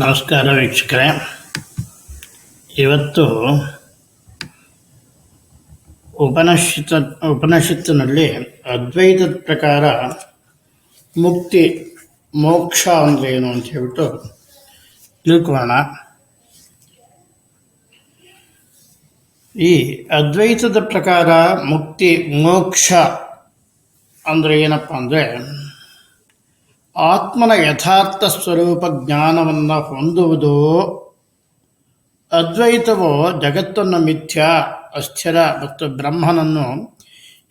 ನಮಸ್ಕಾರ ವೀಕ್ಷಕರೇ. ಇವತ್ತು ಉಪನಿಷತ್, ಉಪನಿಷತ್ತಿನಲ್ಲಿ ಅದ್ವೈತದ ಪ್ರಕಾರ ಮುಕ್ತಿ, ಮೋಕ್ಷ ಅಂದರೆ ಏನು ಅಂತ ಹೇಳ್ಬಿಟ್ಟು ತಿಳ್ಕೋಣ ಈ ಅದ್ವೈತದ ಪ್ರಕಾರ ಮುಕ್ತಿ, ಮೋಕ್ಷ ಅಂದರೆ ಏನಪ್ಪ ಅಂದರೆ ಆತ್ಮನ ಯಥಾರ್ಥ ಸ್ವರೂಪ ಜ್ಞಾನವನ್ನು ಹೊಂದುವುದು ಅದ್ವೈತವು ಜಗತ್ತನ್ನು ಮಿಥ್ಯ, ಅಸ್ಥಿರ ಮತ್ತು ಬ್ರಹ್ಮನನ್ನು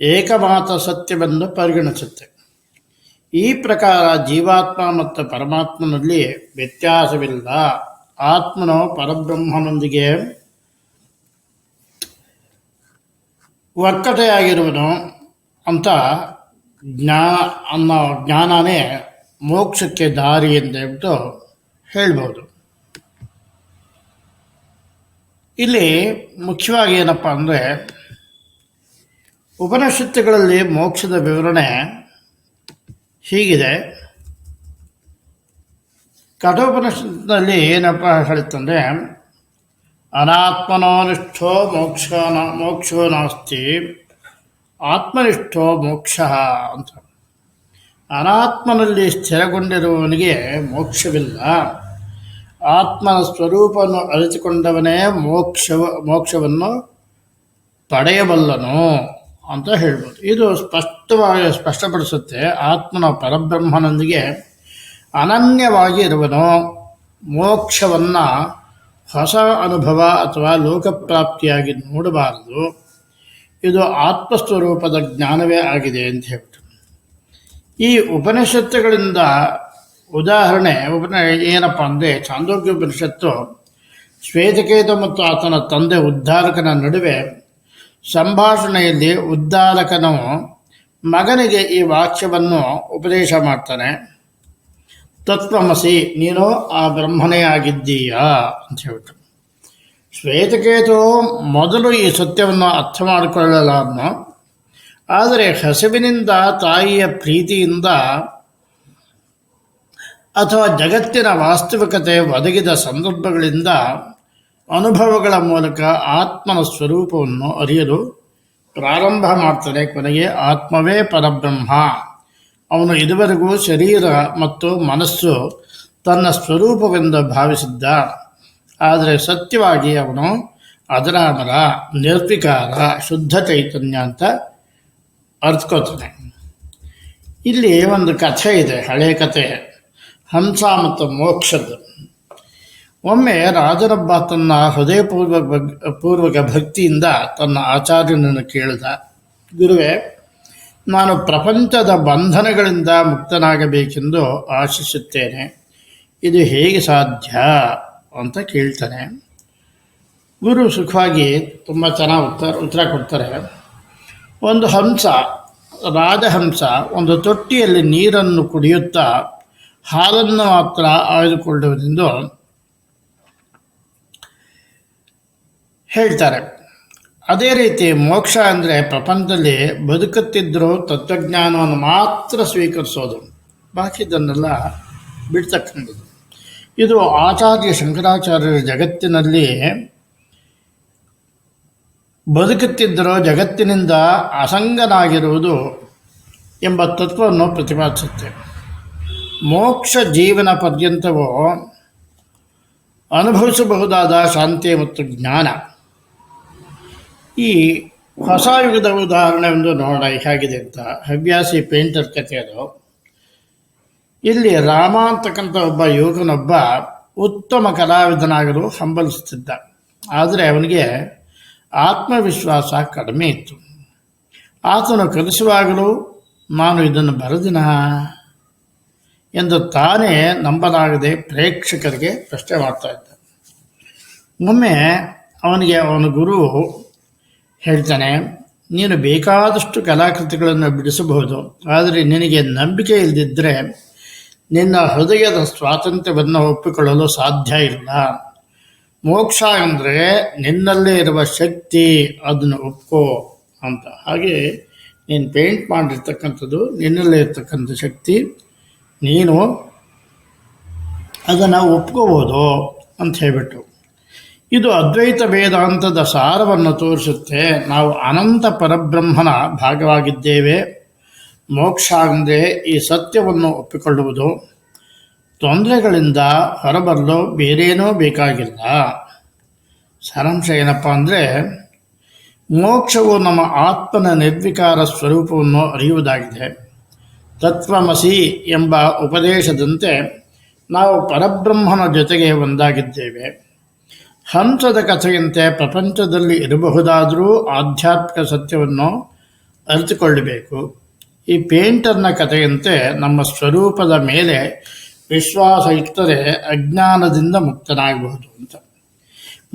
ಏಕಮಾತ ಸತ್ಯವೆಂದು ಪರಿಗಣಿಸುತ್ತೆ. ಈ ಪ್ರಕಾರ ಜೀವಾತ್ಮ ಮತ್ತು ಪರಮಾತ್ಮನಲ್ಲಿ ವ್ಯತ್ಯಾಸವಿಲ್ಲ. ಆತ್ಮನು ಪರಬ್ರಹ್ಮನೊಂದಿಗೆ ಒಕ್ಕಟೆಯಾಗಿರುವನು ಅಂತ ಜ್ಞಾನ ಅನ್ನೋ ಜ್ಞಾನನೇ ಮೋಕ್ಷಕ್ಕೆ ದಾರಿ ಎಂದೇಬಿಟ್ಟು ಹೇಳ್ಬೋದು. ಇಲ್ಲಿ ಮುಖ್ಯವಾಗಿ ಏನಪ್ಪ ಅಂದರೆ ಉಪನಿಷತ್ತುಗಳಲ್ಲಿ ಮೋಕ್ಷದ ವಿವರಣೆ ಹೀಗಿದೆ. ಕಠೋಪನಿಷತ್ತಿನಲ್ಲಿ ಏನಪ್ಪ ಹೇಳುತ್ತಂದರೆ, ಅನಾತ್ಮನೋನಿಷ್ಠೋ ಮೋಕ್ಷ ಮೋಕ್ಷೋ ನಾಸ್ತಿ, ಆತ್ಮನಿಷ್ಠೋ ಮೋಕ್ಷ ಅಂತ. ಅನಾತ್ಮನಲ್ಲಿ ಸ್ಥಿರಗೊಂಡಿರುವವನಿಗೆ ಮೋಕ್ಷವಿಲ್ಲ. ಆತ್ಮನ ಸ್ವರೂಪವನ್ನು ಅರಿತುಕೊಂಡವನೇ ಮೋಕ್ಷ ಮೋಕ್ಷವನ್ನು ಪಡೆಯಬಲ್ಲನು ಅಂತ ಹೇಳ್ಬೋದು. ಇದು ಸ್ಪಷ್ಟವಾಗಿ ಸ್ಪಷ್ಟಪಡಿಸುತ್ತೆ. ಆತ್ಮನ ಪರಬ್ರಹ್ಮನೊಂದಿಗೆ ಅನನ್ಯವಾಗಿ ಇರುವನು. ಮೋಕ್ಷವನ್ನು ಹೊಸ ಅನುಭವ ಅಥವಾ ಲೋಕಪ್ರಾಪ್ತಿಯಾಗಿ ನೋಡಬಾರದು. ಇದು ಆತ್ಮಸ್ವರೂಪದ ಜ್ಞಾನವೇ ಆಗಿದೆ ಅಂತ ಹೇಳ್ಬಿಟ್ಟು ಈ ಉಪನಿಷತ್ತುಗಳಿಂದ ಉದಾಹರಣೆ, ಉಪನ, ಏನಪ್ಪ ಅಂದರೆ ಚಾಂದೋಗ್ಯ ಉಪನಿಷತ್ತು ಶ್ವೇತಕೇತ ಮತ್ತು ಆತನ ತಂದೆ ಉದ್ಧಾರಕನ ನಡುವೆ ಸಂಭಾಷಣೆಯಲ್ಲಿ ಉದ್ಧಾರಕನು ಮಗನಿಗೆ ಈ ವಾಕ್ಯವನ್ನು ಉಪದೇಶ ಮಾಡ್ತಾನೆ. ತತ್ವಮಸಿ, ನೀನು ಆ ಬ್ರಹ್ಮನೇ ಆಗಿದ್ದೀಯಾ ಅಂತ ಹೇಳ್ಬಿಟ್ಟು. ಶ್ವೇತಕೇತು ಮೊದಲು ಈ ಸತ್ಯವನ್ನು ಅರ್ಥ ಮಾಡಿಕೊಳ್ಳಲಾರನು. ಆದರೆ ಹಸಿವಿನಿಂದ ತಾಯಿಯ ಪ್ರೀತಿಯಿಂದ ಅಥವಾ ಜಗತ್ತಿನ ವಾಸ್ತವಿಕತೆ ಒದಗಿದ ಸಂದರ್ಭಗಳಿಂದ ಅನುಭವಗಳ ಮೂಲಕ ಆತ್ಮನ ಸ್ವರೂಪವನ್ನು ಅರಿಯಲು ಪ್ರಾರಂಭ ಮಾಡ್ತಾನೆ ಕೊನೆಗೆ ಆತ್ಮವೇ ಪರಬ್ರಹ್ಮ. ಅವನು ಇದುವರೆಗೂ ಶರೀರ ಮತ್ತು ಮನಸ್ಸು ತನ್ನ ಸ್ವರೂಪವೆಂದು ಭಾವಿಸಿದ್ದ. ಆದರೆ ಸತ್ಯವಾಗಿ ಅವನು ಅದರಾಮರ ನಿರ್ವಿಕಾರ, ಶುದ್ಧ ಚೈತನ್ಯ ಅಂತ ಅರ್ತ್ಕೋತಾನೆ ಇಲ್ಲಿ ಒಂದು ಕಥೆ ಇದೆ, ಹಳೆ ಕಥೆ. ಹಂಸ ಮತ್ತು ಮೋಕ್ಷದ್ದು. ಒಮ್ಮೆ ರಾಜನೊಬ್ಬ ತನ್ನ ಹೃದಯಪೂರ್ವ ಪೂರ್ವಕ ಭಕ್ತಿಯಿಂದ ತನ್ನ ಆಚಾರ್ಯನನ್ನು ಕೇಳಿದ, ಗುರುವೆ, ನಾನು ಪ್ರಪಂಚದ ಬಂಧನಗಳಿಂದ ಮುಕ್ತನಾಗಬೇಕೆಂದು ಆಶಿಸುತ್ತೇನೆ. ಇದು ಹೇಗೆ ಸಾಧ್ಯ? ಅಂತ ಕೇಳ್ತಾನೆ. ಗುರು ಸುಖವಾಗಿ ತುಂಬ ಚೆನ್ನಾಗಿ ಉತ್ತರ ಉತ್ತರ ಕೊಡ್ತಾರೆ. ಒಂದು ಹಂಸ, ರಾಜಹಂಸ, ಒಂದು ತೊಟ್ಟಿಯಲ್ಲಿ ನೀರನ್ನು ಕುಡಿಯುತ್ತಾ ಹಾಲನ್ನು ಮಾತ್ರ ಆಯ್ದುಕೊಳ್ಳುವುದೆಂದು ಹೇಳ್ತಾರೆ. ಅದೇ ರೀತಿ ಮೋಕ್ಷ ಅಂದರೆ ಪ್ರಪಂಚದಲ್ಲಿ ಬದುಕುತ್ತಿದ್ದರೂ ತತ್ವಜ್ಞಾನವನ್ನು ಮಾತ್ರ ಸ್ವೀಕರಿಸೋದು. ಬಾಕಿದನ್ನೆಲ್ಲ ಬಿಡ್ತಕ್ಕಂಥದ್ದು. ಇದು ಆಚಾರ್ಯ ಶಂಕರಾಚಾರ್ಯರ ಜಗತ್ತಿನಲ್ಲಿ ಬದುಕುತ್ತಿದ್ದರೂ ಜಗತ್ತಿನಿಂದ ಅಸಂಗನಾಗಿರುವುದು ಎಂಬ ತತ್ವವನ್ನು ಪ್ರತಿಪಾದಿಸುತ್ತೆ. ಮೋಕ್ಷ ಜೀವನ ಪರ್ಯಂತವೋ ಅನುಭವಿಸಬಹುದಾದ ಶಾಂತಿ ಮತ್ತು ಜ್ಞಾನ. ಈ ಹೊಸ ಯುಗದ ಉದಾಹರಣೆ ಒಂದು ನೋಡ ಹೇಗಿದೆ ಅಂತ. ಹವ್ಯಾಸಿ ಪೇಂಟರ್ ಕಥೆ ಅದು. ಇಲ್ಲಿ ರಾಮ ಅಂತಕ್ಕಂಥ ಒಬ್ಬ ಯುವಕನೊಬ್ಬ ಉತ್ತಮ ಕಲಾವಿದನಾಗಲು ಹಂಬಲಿಸುತ್ತಿದ್ದ. ಆದರೆ ಅವನಿಗೆ ಆತ್ಮವಿಶ್ವಾಸ ಕಡಿಮೆ ಇತ್ತು. ಆತನು ಕಲಿಸುವಾಗಲೂ ನಾನು ಇದನ್ನು ಬರೆದಿನ? ಎಂದು ತಾನೇ ನಂಬಲಾಗದೆ ಪ್ರೇಕ್ಷಕರಿಗೆ ಪ್ರಶ್ನೆ ಮಾಡ್ತಾ ಇದ್ದ. ಒಮ್ಮೆ ಅವನಿಗೆ ಅವನ ಗುರು ಹೇಳ್ತಾನೆ, ನೀನು ಬೇಕಾದಷ್ಟು ಕಲಾಕೃತಿಗಳನ್ನು ಬಿಡಿಸಬಹುದು, ಆದರೆ ನಿನಗೆ ನಂಬಿಕೆ ಇಲ್ಲದಿದ್ದರೆ ನಿನ್ನ ಹೃದಯದ ಸ್ವಾತಂತ್ರ್ಯವನ್ನು ಒಪ್ಪಿಕೊಳ್ಳಲು ಸಾಧ್ಯ ಇಲ್ಲ. ಮೋಕ್ಷ ಅಂದರೆ ನಿನ್ನಲ್ಲೇ ಇರುವ ಶಕ್ತಿ, ಅದನ್ನು ಒಪ್ಕೋ ಅಂತ. ಹಾಗೆ ನೀನು ಪೇಂಟ್ ಮಾಡಿರ್ತಕ್ಕಂಥದ್ದು ನಿನ್ನಲ್ಲೇ ಇರ್ತಕ್ಕಂಥ ಶಕ್ತಿ. ನೀನು ಅದನ್ನು ಒಪ್ಕೋಬೋದು ಅಂತ ಹೇಳಿಬಿಟ್ಟು. ಇದು ಅದ್ವೈತ ವೇದಾಂತದ ಸಾರವನ್ನು ತೋರಿಸುತ್ತೆ. ನಾವು ಅನಂತ ಪರಬ್ರಹ್ಮನ ಭಾಗವಾಗಿದ್ದೇವೆ. ಮೋಕ್ಷ ಅಂದರೆ ಈ ಸತ್ಯವನ್ನು ಒಪ್ಪಿಕೊಳ್ಳುವುದು. ತೊಂದರೆಗಳಿಂದ ಹೊರಬರಲು ಬೇರೇನೂ ಬೇಕಾಗಿಲ್ಲ. ಸಾರಾಂಶ ಏನಪ್ಪ ಅಂದರೆ, ಮೋಕ್ಷವು ನಮ್ಮ ಆತ್ಮನ ನಿರ್ವಿಕಾರ ಸ್ವರೂಪವನ್ನು ಅರಿಯುವುದಾಗಿದೆ. ತತ್ವಮಸಿ ಎಂಬ ಉಪದೇಶದಂತೆ ನಾವು ಪರಬ್ರಹ್ಮನ ಜೊತೆಗೆ ಒಂದಾಗಿದ್ದೇವೆ. ಹಂಸದ ಕಥೆಯಂತೆ ಪ್ರಪಂಚದಲ್ಲಿ ಇರಬಹುದಾದರೂ ಆಧ್ಯಾತ್ಮಿಕ ಸತ್ಯವನ್ನು ಅರಿತುಕೊಳ್ಳಬೇಕು. ಈ ಪೇಂಟರ್ನ ಕಥೆಯಂತೆ ನಮ್ಮ ಸ್ವರೂಪದ ಮೇಲೆ ವಿಶ್ವಾಸ ಇಟ್ಟರೆ ಅಜ್ಞಾನದಿಂದ ಮುಕ್ತನಾಗಬಹುದು ಅಂತ.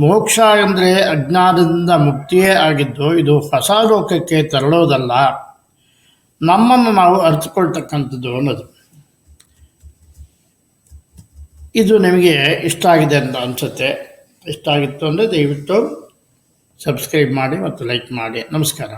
ಮೋಕ್ಷ ಅಂದರೆ ಅಜ್ಞಾನದಿಂದ ಮುಕ್ತಿಯೇ ಆಗಿದ್ದು ಇದು ಹೊಸ ಲೋಕಕ್ಕೆ ತೆರಳೋದಲ್ಲ. ನಮ್ಮನ್ನು ನಾವು ಅರಿತುಕೊಳ್ತಕ್ಕಂಥದ್ದು ಅನ್ನೋದು. ಇದು ನಿಮಗೆ ಇಷ್ಟ ಆಗಿದೆ ಅಂತ ಅನಿಸುತ್ತೆ. ಇಷ್ಟ ಆಗಿತ್ತು ಅಂದರೆ ದಯವಿಟ್ಟು ಸಬ್ಸ್ಕ್ರೈಬ್ ಮಾಡಿ ಮತ್ತು ಲೈಕ್ ಮಾಡಿ. ನಮಸ್ಕಾರ.